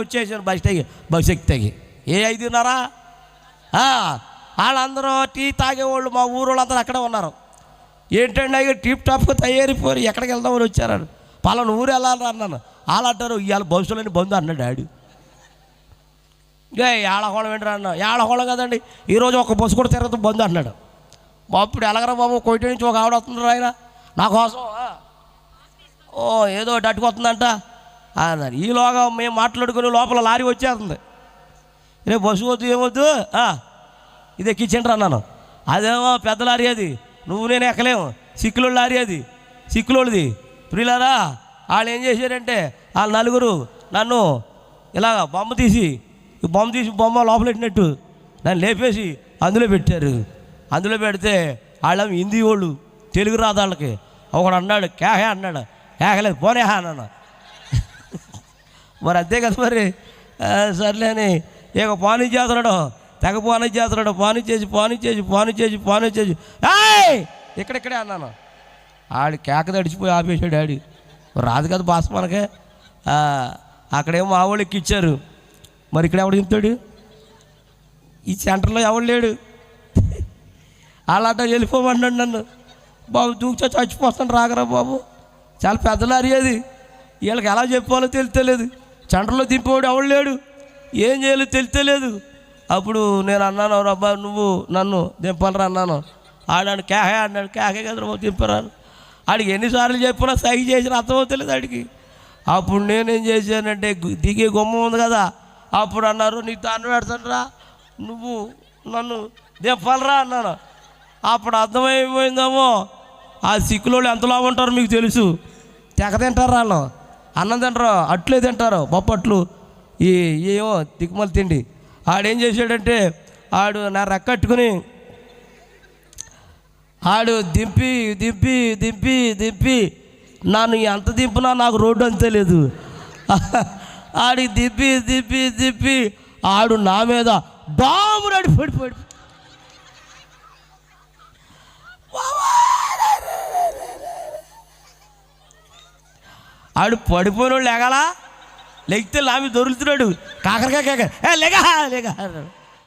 వచ్చేసారు బస్ ఎక్కి బస్ ఎక్కితే ఏ ఐదున్నారా? వాళ్ళందరూ టీ తాగేవాళ్ళు మా ఊరు వాళ్ళందరూ అక్కడే ఉన్నారు. ఏంటండి అయ్యి టీప్ టాప్గా తయారైపోయి ఎక్కడికి వెళ్దామని వచ్చారు పలానా ఊరు వెళ్ళాలి అన్నాను. వాళ్ళు అంటారు ఇవాళ బస్సులోని బంధు అన్నాడు డాడీ. ఏ ఏళ్ళకోళం ఏంటి అన్న ఏళ్ళకోళం కదండి ఈరోజు ఒక బస్సు కూడా తిరగదు బంధు అన్నాడు. బాబు ఇప్పుడు ఎలాగరా బాబు? కొయిట నుంచి ఒక ఆవిడ వస్తున్నారు ఆయన. నా కోసం ఓ ఏదో డట్టుకొస్తుందంట. అన్నారు. ఈలోగా మేము మాట్లాడుకుని లోపల లారీ వచ్చేస్తుంది. రేపు బస్సు వద్దు ఏమొద్దు ఆ, ఇది ఎక్కించండి అన్నాను. అదేమో పెద్ద లారీ అది. నువ్వు నేను ఎక్కలేము. సిక్కులోళ్ళు లారీ అది. సిక్కులోళ్ళది. ప్రియులారా వాళ్ళు ఏం చేశారంటే వాళ్ళ నలుగురు నన్ను ఇలాగ బొమ్మ తీసి ఈ బొమ్మ తీసి బొమ్మ లోపల పెట్టినట్టు నన్ను లేపేసి అందులో పెట్టారు. అందులో పెడితే వాళ్ళం హిందీ వాళ్ళు తెలుగు రాదు వాళ్ళకి ఒకడు అన్నాడు కేహే అన్నాడు. కేకలేదు పోనేహా అన్నాను. మరి అంతే కదా మరి. సర్లే అని. ఇక పానీ చేస్తున్నాడు. తెగ పానీ చేస్తున్నాడు. పానీ చేసి పానీ చేసి పానీ చేసి పానీ చేసి. ఇక్కడిక్కడే అన్నాను. ఆడి కేక తడిచిపోయి ఆపేశాడు ఆడి రాదు కదా బాస్ మనకే. అక్కడేమో మా వాళ్ళు ఎక్కిచ్చారు. మరి ఇక్కడ ఎవడు చెప్తాడు ఈ సెంటర్లో ఎవడు లేడు? అలాంటి వెళ్ళిపోమన్నాడు నన్ను. బాబు దూకుచో చచ్చిపోతాను. రాగరా బాబు. చాలా పెద్ద లారీ అది. వీళ్ళకి ఎలా చెప్పాలో తెలియలేదు చండ్రలో దింపేవాడు ఎవడు లేడు. ఏం చేయాలో తెలుస్తలేదు అప్పుడు నేను అన్నాను రబ్బా నువ్వు నన్ను దింపలరా అన్నాను. ఆడాడు కేహే అన్నాడు. కేహే కదా దింపరాను ఆడికి ఎన్నిసార్లు చెప్పినా సహి చేసిన అర్థమవుతలేదు ఆడికి. అప్పుడు నేనేం చేశానంటే దిగే గుమ్మం ఉంది కదా అప్పుడు అన్నారు నీకు దాన్ని పెడతాను రా నువ్వు నన్ను దింపలరా అన్నాను. అప్పుడు అర్థమైపోయిందేమో ఆ సిక్కులోళ్ళు ఎంతలా ఉంటారో మీకు తెలుసు. తెగ తింటారు వాళ్ళు. అన్నం తింటారు అట్లే తింటారు బొప్పట్లు ఈ ఏమో దిక్కుమల తిండి. ఆడేం చేశాడంటే ఆడు నా రెక్కట్టుకుని ఆడు దింపి దింపి దింపి దింపి నన్ను ఎంత దింపినా నాకు రోడ్డు అంతే లేదు. ఆడికి దింపి దింపి దింపి ఆడు నా మీద డామురాడి పడి ఆడు పడిపోయినోళ్ళు లేగలా? లెగితే లామి దొరుకుతున్నాడు. కాకరకాయ కాకర. ఏ లేగా లేగా.